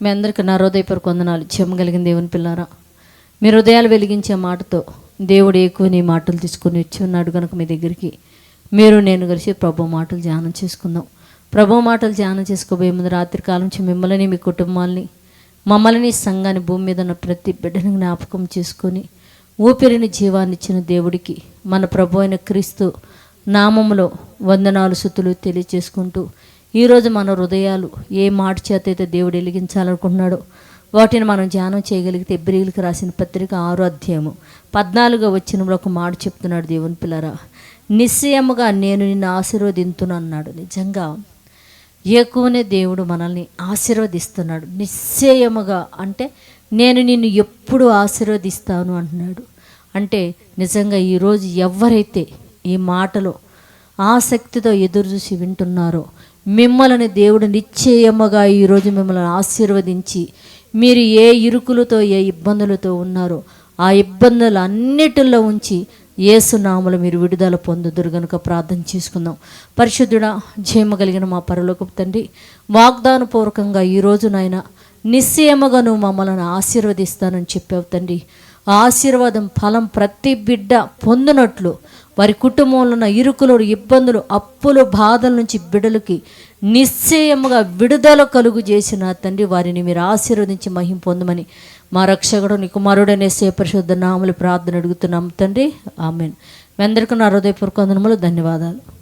మీ అందరికీ నా హృదయపూర్వక వందనాలు. చెమ్మగలిగిన దేవుని పిల్లారా మీ హృదయాలు వెలిగించే మాటతో దేవుడు ఎక్కువ నీ మాటలు తీసుకొని వచ్చి ఉన్నాడు కనుక మీ దగ్గరికి మీరు నేను కలిసి ప్రభు మాటలు ధ్యానం చేసుకుందాం. ప్రభు మాటలు ధ్యానం చేసుకోబోయే ముందు రాత్రి కాలం నుంచి మిమ్మల్ని మీ కుటుంబాల్ని మమ్మల్ని సంఘాన్ని భూమి మీద ఉన్న ప్రతి బిడ్డని జ్ఞాపకం చేసుకొని ఊపిరిని జీవాన్ని ఇచ్చిన దేవుడికి మన ప్రభు అయిన క్రీస్తు నామములో వందనాలు సుతులు తెలియచేసుకుంటూ ఈరోజు మన హృదయాలు ఏ మాట చేత అయితే దేవుడు వెలిగించాలనుకుంటున్నాడో వాటిని మనం ధ్యానం చేయగలిగితే బ్రీలకు రాసిన పత్రిక ఆరో అధ్యాయము పద్నాలుగో వచ్చినప్పుడు ఒక మాట చెప్తున్నాడు దేవుని పిల్లరా. నిశ్చయముగా నేను నిన్ను ఆశీర్వదింతును అన్నాడు. నిజంగా ఎక్కువనే దేవుడు మనల్ని ఆశీర్వదిస్తున్నాడు. నిశ్చయముగా అంటే నేను నిన్ను ఎప్పుడు ఆశీర్వదిస్తాను అంటున్నాడు. అంటే నిజంగా ఈరోజు ఎవరైతే ఈ మాటలో ఆసక్తితో ఎదురు చూసి వింటున్నారో మిమ్మల్ని దేవుడు నిశ్చయముగా ఈరోజు మిమ్మల్ని ఆశీర్వదించి మీరు ఏ ఇరుకులతో ఏ ఇబ్బందులతో ఉన్నారో ఆ ఇబ్బందులు అన్నిటిలో ఉంచి ఏసునామలు మీరు విడుదల పొందుదురు గనుక ప్రార్థన చేసుకుందాం. పరిశుద్ధుడా జయమ కలిగిన మా పరలోకపు తండ్రి వాగ్దానపూర్వకంగా ఈరోజు నాయన నిశ్చయముగా నువ్వు మమ్మల్ని ఆశీర్వదిస్తానని చెప్పావు తండ్రి. ఆశీర్వాదం ఫలం ప్రతి బిడ్డ పొందినట్లు వారి కుటుంబంలో ఉన్న ఇరుకులు ఇబ్బందులు అప్పులు బాధల నుంచి బిడలకి నిశ్చయముగా విడుదల కలుగు చేసిన తండ్రి వారిని మీరు ఆశీర్వదించి మహిం పొందమని మా రక్షకుడు నీ కుమారుడనే పరిశుద్ధ నామలు ప్రార్థన అడుగుతున్నాం తండ్రి. ఆమెన్. మీ అందరికీ నా హృదయపూర్వక ధన్యవాదాలు.